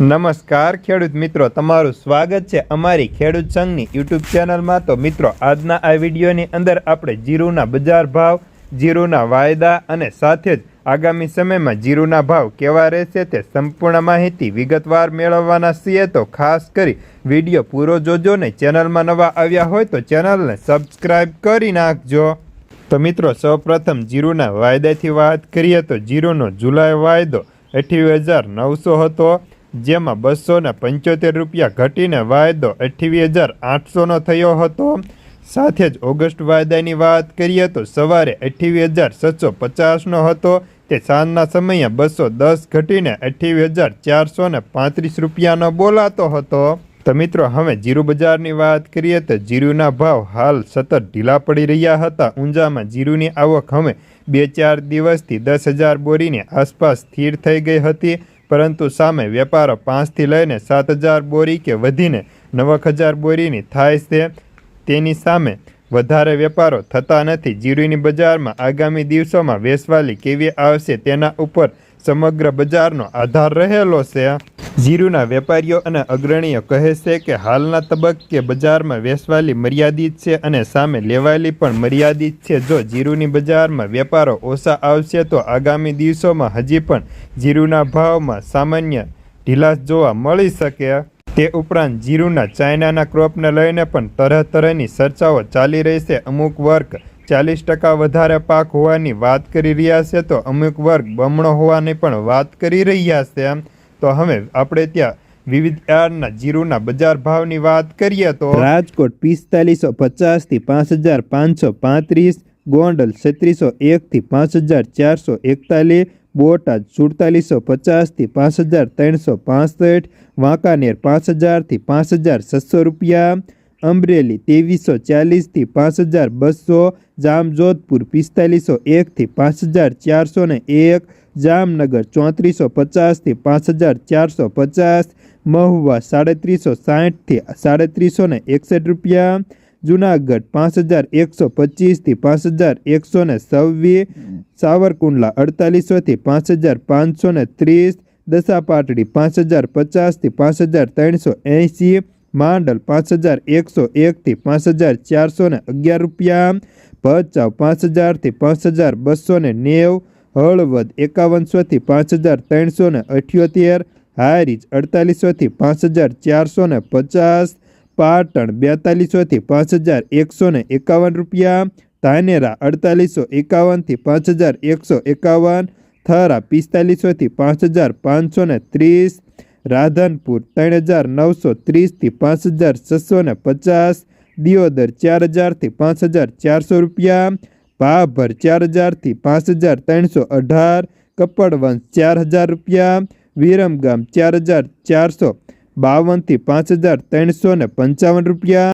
નમસ્કાર ખેડૂત મિત્રો, તમારું સ્વાગત છે અમારી ખેડૂત સંઘની યુટ્યુબ ચેનલમાં. તો મિત્રો, આજના આ વિડીયોની અંદર આપણે જીરુના બજાર ભાવ, જીરુના વાયદા અને સાથે જ આગામી સમયમાં જીરુના ભાવ કેવા રહેશે તે સંપૂર્ણ માહિતી વિગતવાર મેળવવાના છીએ. તો ખાસ કરી વીડિયો પૂરો જોજો ને ચેનલમાં નવા આવ્યા હોય તો ચેનલને સબસ્ક્રાઈબ કરી નાખજો. તો મિત્રો, સૌપ્રથમ જીરુના વાયદાથી વાત કરીએ તો જીરુનો જુલાઈ વાયદો અઠ્યાવીસ હજાર નવસો હતો. જેમાં બસો ને પંચોતેર રૂપિયા ઘટીને વાયદો અઠ્યાવીસ હજાર આઠસોનો થયો હતો. સાથે જ ઓગસ્ટ વાયદાની વાત કરીએ તો સવારે અઠ્યાવીસ હજાર છસો પચાસનો હતો. તે સાંજના સમયે બસો દસ ઘટીને અઠ્યાવીસ હજાર ચારસો ને પાંત્રીસ રૂપિયાનો બોલાતો હતો. તો મિત્રો, હવે જીરુ બજારની વાત કરીએ તો જીરુના ભાવ હાલ સતત ઢીલા પડી રહ્યા હતા. ઊંઝામાં જીરુની આવક હવે બે ચાર દિવસથી દસ હજાર બોરીની આસપાસ સ્થિર થઈ ગઈ હતી. પરંતુ સામે વેપારો પાંચથી લઈને સાત હજાર બોરી કે વધીને નવક હજાર બોરીની થાય છે, તેની સામે વધારે વેપારો થતા નથી. જીરુની બજારમાં આગામી દિવસોમાં વેસવાલી કેવી આવશે તેના ઉપર સમગ્ર બજારનો આધાર રહેલો છે. જીરુના વેપારીઓ અને અગ્રણીઓ કહે છે કે હાલના તબક્કે બજારમાં વેચવાલી મર્યાદિત છે અને સામે લેવાયેલી પણ મર્યાદિત છે. જો જીરુની બજારમાં વેપારો ઓછા આવશે તો આગામી દિવસોમાં હજી પણ જીરુના ભાવમાં સામાન્ય ઢીલાસ જોવા મળી શકે. તે ઉપરાંત જીરુના ચાઇનાના ક્રોપને લઈને પણ તરહ તરહની ચર્ચાઓ ચાલી રહી છે. અમુક વર્ગ ચાલીસ ટકા વધારે પાક હોવાની વાત કરી રહ્યા છે, તો અમુક વર્ગ બમણો હોવાની પણ વાત કરી રહ્યા છે. તો હવે આપણે ત્યાં વિવિધ જીરુના બજાર ભાવની વાત કરીએ તો રાજકોટ પિસ્તાલીસો પચાસથી પાંચ હજાર પાંચસો પાંત્રીસ, ગોંડલ છત્રીસો એકથી પાંચ હજાર ચારસો એકતાલીસ, બોટાદ સુડતાલીસો પચાસથી પાંચ હજાર ત્રણસો પાંસઠ, વાંકાનેર પાંચ હજારથી પાંચ હજાર છસો રૂપિયા અમરેલી ત્રેવીસો ચાલીસથી પાંચ હજાર બસો, જામજોધપુર પિસ્તાલીસો એકથી પાંચ હજાર ચારસો ને એક, જામનગર ચોત્રીસો પચાસથી પાંચ હજાર ચારસો પચાસ, મહુવા સાડત્રીસો સાઠથી સાડત્રીસો ને એકસઠ રૂપિયા, જુનાગઢ પાંચ હજાર એકસો પચીસથી પાંચ હજાર એકસો ને છવ્વીસ, સાવરકુંડલા અડતાલીસોથી પાંચ હજાર પાંચસો ને ત્રીસ, દસાપાટડી પાંચ હજાર પચાસથી પાંચ હજાર ત્રણસો એંસી માંડલ પાંચ હજાર એકસો એકથી પાંચ હજાર ચારસો ને અગિયાર રૂપિયા, ભચાઉ પાંચ હજારથી પાંચ હજાર બસો ને નેવ, હળવદ એકાવનસોથી પાંચ હજાર ત્રણસો ને અઠ્યોતેર, હારીજ અડતાલીસોથી પાંચ હજાર ચારસો ને પચાસ, પાટણ બેતાલીસોથી પાંચ હજાર એકસો ને એકાવન રૂપિયા, ધાનેરા અડતાલીસો એકાવનથી પાંચ હજાર એકસો એકાવન, થરા પિસ્તાલીસોથી પાંચ હજાર પાંચસો ને ત્રીસ રાધનપુર ત્રણ હજાર નવસો ત્રીસથી પાંચ હજાર છસો ને પચાસ, દિયોદર ચાર હજારથી પાંચ હજાર ચારસો રૂપિયા, ભાભર ચાર હજારથી પાંચ હજાર ત્રણસો અઢાર, કપડવંશ ચાર હજાર રૂપિયા, વિરમગામ ચાર હજાર ચારસો બાવનથી પાંચ હજાર ત્રણસો ને પંચાવન રૂપિયા